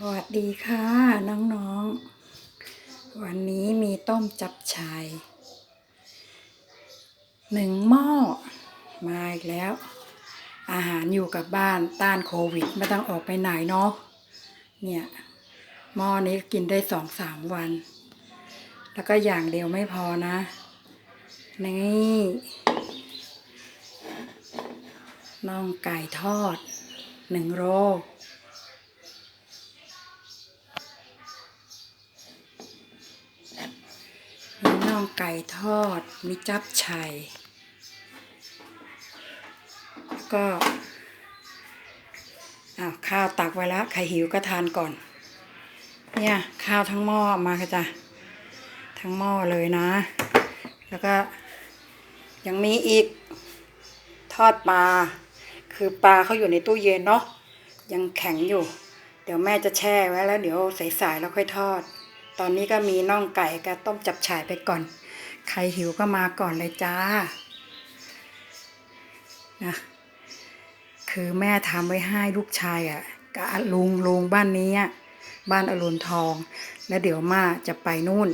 สวัสดีค่ะน้องๆ วันนี้มีต้มจับชายหนึ่งหม้อมาอีกแล้ว อาหารอยู่กับบ้านต้านโควิด ไม่ต้องออกไปไหนเนาะเนี่ยหม้อนี้กินได้สองสามวัน แล้วก็อย่างเดียวไม่พอนะ นี่น่องไก่ทอดหนึ่งโล องไก่ทอด มีจับชัยก็อ้าวข้าวตักไว้แล้วใครหิวก็ทานก่อน เนี่ยข้าวทั้งหม้อมาค่ะจ้ะทั้งหม้อเลยนะ แล้วก็ยังมีอีกทอดปลาคือปลาเขาอยู่ในตู้เย็นเนาะยังแข็งอยู่ เดี๋ยวแม่จะแช่ไว้แล้ว เดี๋ยวใสายๆแล้วค่อยทอด ตอนนี้ก็มีน่องไก่กับต้มจับฉ่ายไปก่อน ใครหิวก็มาก่อนเลยจ้า นะ คือแม่ทำไว้ให้ลูกชายอะ่ะกับลุงลุงบ้านนี้บ้านอรุณทอง แล้วเดี๋ยวมาจะไปนู่น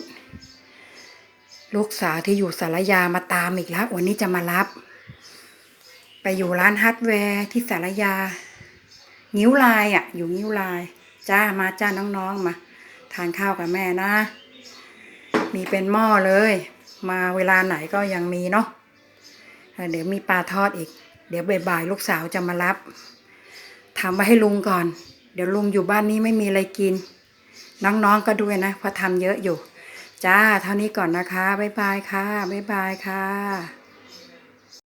ลูกสาวที่อยู่สารยามาตามอีกแล้ว วันนี้จะมารับ ไปอยู่ร้านฮาร์ดแวร์ที่สารยานิ้วลายอะ อยู่นิ้วลาย จ้ามาจ้าน้องๆมา ทานข้าวกับแม่นะ มีเป็นหม้อเลย มาเวลาไหนก็ยังมีเนาะเดี๋ยวมีปลาทอดอีก เดี๋ยวบ่ายๆลูกสาวจะมารับทำไว้ให้ลุงก่อน เดี๋ยวลุงอยู่บ้านนี้ไม่มีอะไรกิน น้องๆก็ด้วยนะเพราะทำเยอะอยู่ จ้า เท่านี้ก่อนนะคะ บ๊ายบายค่ะ บ๊ายบายค่ะ